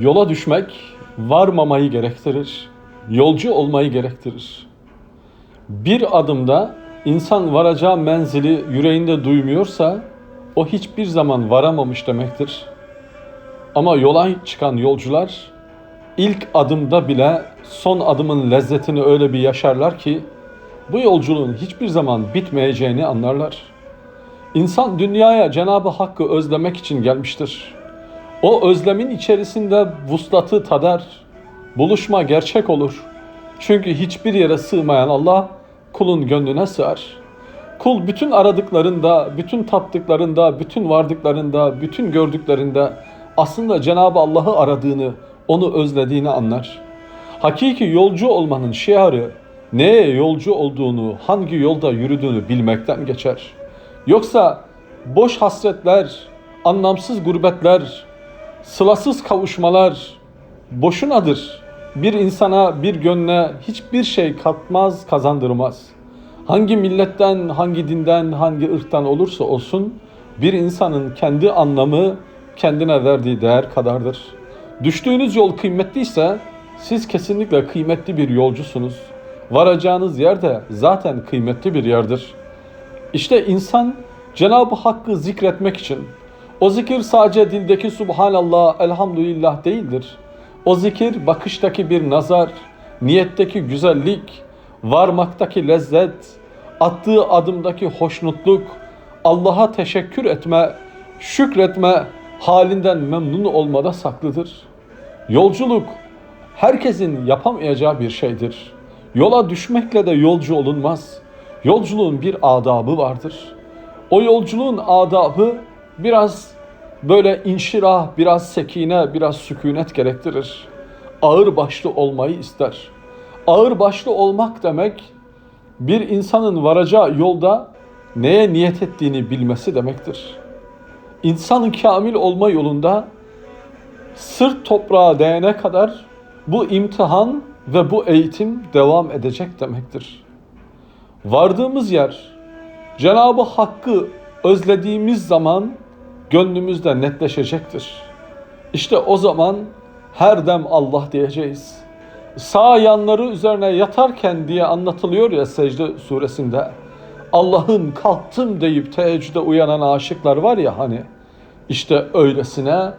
Yola düşmek varmamayı gerektirir. Yolcu olmayı gerektirir. Bir adımda insan varacağı menzili yüreğinde duymuyorsa o hiçbir zaman varamamış demektir. Ama yola çıkan yolcular ilk adımda bile son adımın lezzetini öyle bir yaşarlar ki bu yolculuğun hiçbir zaman bitmeyeceğini anlarlar. İnsan dünyaya Cenab-ı Hakk'ı özlemek için gelmiştir. O özlemin içerisinde vuslatı tadar, buluşma gerçek olur. Çünkü hiçbir yere sığmayan Allah kulun gönlüne sığar. Kul bütün aradıklarında, bütün tattıklarında, bütün vardıklarında, bütün gördüklerinde aslında Cenab-ı Allah'ı aradığını, onu özlediğini anlar. Hakiki yolcu olmanın şiarı neye yolcu olduğunu, hangi yolda yürüdüğünü bilmekten geçer. Yoksa boş hasretler, anlamsız gurbetler, sılasız kavuşmalar boşunadır. Bir insana, bir gönle hiçbir şey katmaz, kazandırmaz. Hangi milletten, hangi dinden, hangi ırktan olursa olsun bir insanın kendi anlamı kendine verdiği değer kadardır. Düştüğünüz yol kıymetliyse siz kesinlikle kıymetli bir yolcusunuz. Varacağınız yer de zaten kıymetli bir yerdir. İşte insan Cenab-ı Hakk'ı zikretmek için o zikir sadece dildeki Subhanallah, Elhamdülillah değildir. O zikir bakıştaki bir nazar, niyetteki güzellik, varmaktaki lezzet, attığı adımdaki hoşnutluk, Allah'a teşekkür etme, şükretme, halinden memnun olmada saklıdır. Yolculuk herkesin yapamayacağı bir şeydir. Yola düşmekle de yolcu olunmaz. Yolculuğun bir adabı vardır. O yolculuğun adabı biraz böyle inşirah, biraz sekine, biraz sükunet gerektirir. Ağır başlı olmayı ister. Ağır başlı olmak demek bir insanın varacağı yolda neye niyet ettiğini bilmesi demektir. İnsanın kamil olma yolunda sırt toprağa değene kadar bu imtihan ve bu eğitim devam edecek demektir. Vardığımız yer Cenab-ı Hakk'ı özlediğimiz zaman gönlümüzde netleşecektir. İşte o zaman her dem Allah diyeceğiz. Sağ yanları üzerine yatarken diye anlatılıyor ya secde suresinde. Allah'ım kalktım deyip teheccüde uyanan aşıklar var ya hani. İşte öylesine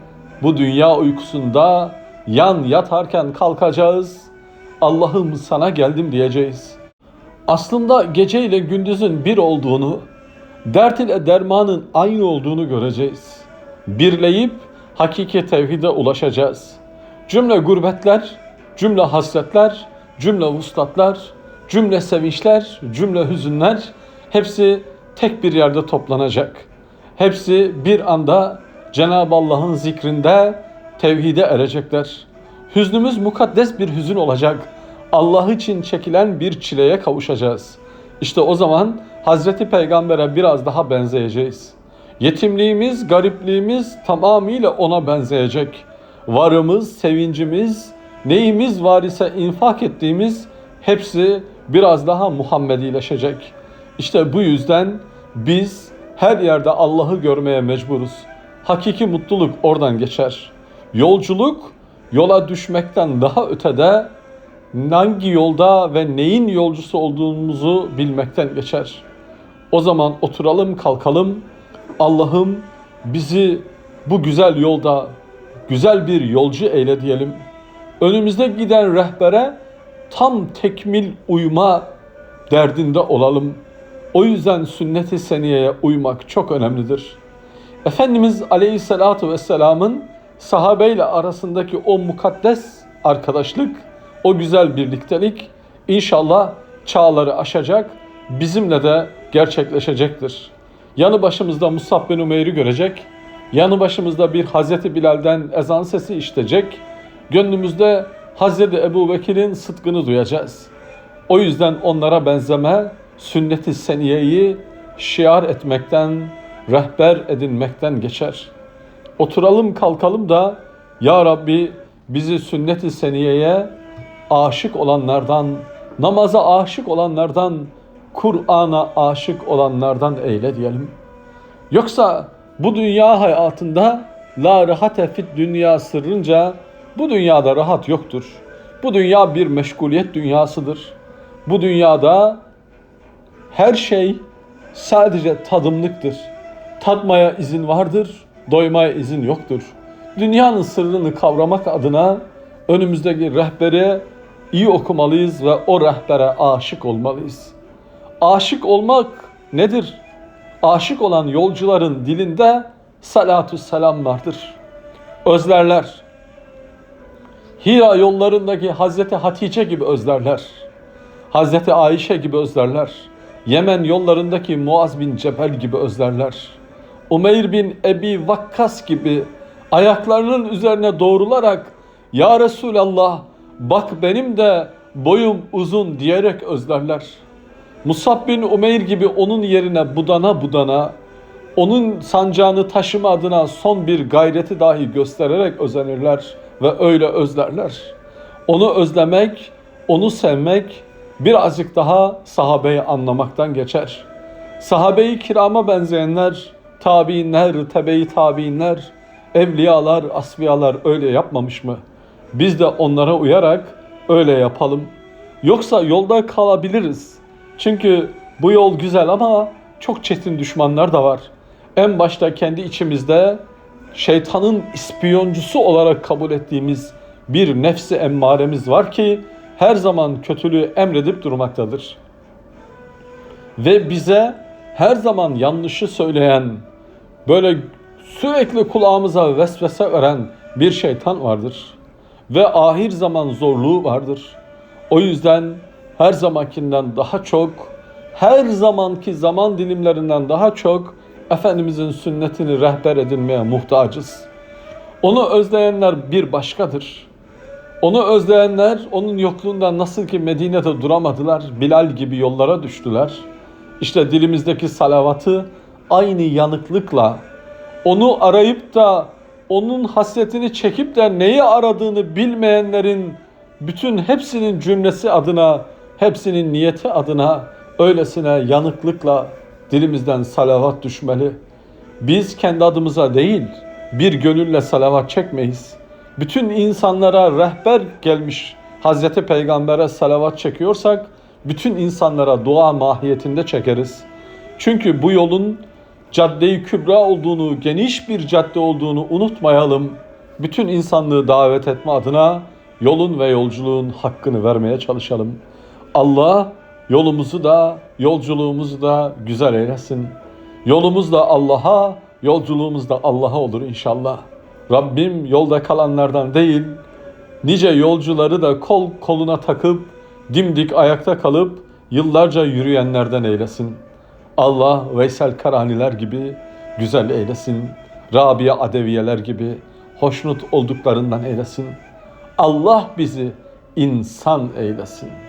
bu dünya uykusunda yan yatarken kalkacağız. Allah'ım sana geldim diyeceğiz. Aslında gece ile gündüzün bir olduğunu, dert ile dermanın aynı olduğunu göreceğiz. Birleyip hakiki tevhide ulaşacağız. Cümle gurbetler, cümle hasretler, cümle vuslatlar, cümle sevinçler, cümle hüzünler hepsi tek bir yerde toplanacak. Hepsi bir anda Cenab-ı Allah'ın zikrinde tevhide erecekler. Hüznümüz mukaddes bir hüzün olacak. Allah için çekilen bir çileye kavuşacağız. İşte o zaman Hazreti Peygamber'e biraz daha benzeyeceğiz. Yetimliğimiz, garipliğimiz tamamıyla ona benzeyecek. Varımız, sevincimiz, neyimiz var ise infak ettiğimiz hepsi biraz daha Muhammedileşecek. İşte bu yüzden biz her yerde Allah'ı görmeye mecburuz. Hakiki mutluluk oradan geçer. Yolculuk yola düşmekten daha ötede hangi yolda ve neyin yolcusu olduğumuzu bilmekten geçer. O zaman oturalım kalkalım. Allah'ım bizi bu güzel yolda güzel bir yolcu eyle diyelim. Önümüzde giden rehbere tam tekmil uyma derdinde olalım. O yüzden sünnet-i seniyeye uymak çok önemlidir. Efendimiz Aleyhisselatü Vesselam'ın sahabeyle arasındaki o mukaddes arkadaşlık, o güzel birliktelik inşallah çağları aşacak, bizimle de gerçekleşecektir. Yanı başımızda Musab bin Umeyr'i görecek, yanı başımızda bir Hazreti Bilal'den ezan sesi işitecek, gönlümüzde Hazreti Ebu Bekir'in sıdkını duyacağız. O yüzden onlara benzeme, sünnet-i seniyeyi şiar etmekten, rehber edinmekten geçer. Oturalım kalkalım da Ya Rabbi bizi sünnet-i seniyeye aşık olanlardan, namaza aşık olanlardan, Kur'an'a aşık olanlardan eyle diyelim. Yoksa bu dünya hayatında la rahate fit dünya sırrınca Bu dünyada rahat yoktur. Bu dünya bir meşguliyet dünyasıdır. Bu dünyada her şey sadece tadımlıktır. Tatmaya izin vardır, doymaya izin yoktur. Dünyanın sırrını kavramak adına önümüzdeki rehberi iyi okumalıyız ve o rehbere aşık olmalıyız. Aşık olmak nedir? Aşık olan yolcuların dilinde salatü selam vardır. Özlerler. Hira yollarındaki Hazreti Hatice gibi özlerler. Hazreti Ayşe gibi özlerler. Yemen yollarındaki Muaz bin Cebel gibi özlerler. Umeyr bin Ebi Vakkas gibi ayaklarının üzerine doğrularak Ya Resulallah bak benim de boyum uzun diyerek özlerler. Musab bin Umeyr gibi onun yerine budana budana onun sancağını taşıma adına son bir gayreti dahi göstererek özenirler ve öyle özlerler. Onu özlemek, onu sevmek birazcık daha sahabeyi anlamaktan geçer. Sahabeyi kirama benzeyenler, tabiinler, tebe-i tabiinler, evliyalar, asfiyalar öyle yapmamış mı? Biz de onlara uyarak öyle yapalım. Yoksa yolda kalabiliriz. Çünkü bu yol güzel ama çok çetin düşmanlar da var. En başta kendi içimizde şeytanın ispiyoncusu olarak kabul ettiğimiz bir nefsi emmaremiz var ki her zaman kötülüğü emredip durmaktadır. Ve bize her zaman yanlışı söyleyen, böyle sürekli kulağımıza vesvese veren bir şeytan vardır. Ve ahir zaman zorluğu vardır. O yüzden her zamankinden daha çok, her zamanki zaman dilimlerinden daha çok Efendimizin sünnetini rehber edinmeye muhtacız. Onu özleyenler bir başkadır. Onu özleyenler onun yokluğunda nasıl ki Medine'de duramadılar, Bilal gibi yollara düştüler. İşte dilimizdeki salavatı aynı yanıklıkla onu arayıp da onun hasretini çekip de neyi aradığını bilmeyenlerin bütün hepsinin cümlesi adına, hepsinin niyeti adına öylesine yanıklıkla dilimizden salavat düşmeli. Biz kendi adımıza değil, bir gönülle salavat çekmeyiz. Bütün insanlara rehber gelmiş Hazreti Peygamber'e salavat çekiyorsak, bütün insanlara dua mahiyetinde çekeriz. Çünkü bu yolun cadde-i kübra olduğunu, geniş bir cadde olduğunu unutmayalım. Bütün insanlığı davet etme adına yolun ve yolculuğun hakkını vermeye çalışalım. Allah yolumuzu da yolculuğumuzu da güzel eylesin. Yolumuz da Allah'a, yolculuğumuz da Allah'a olur inşallah. Rabbim yolda kalanlardan değil, nice yolcuları da kol koluna takıp dimdik ayakta kalıp yıllarca yürüyenlerden eylesin. Allah Veysel Karaniler gibi güzel eylesin. Rabia Adeviyeler gibi hoşnut olduklarından eylesin. Allah bizi insan eylesin.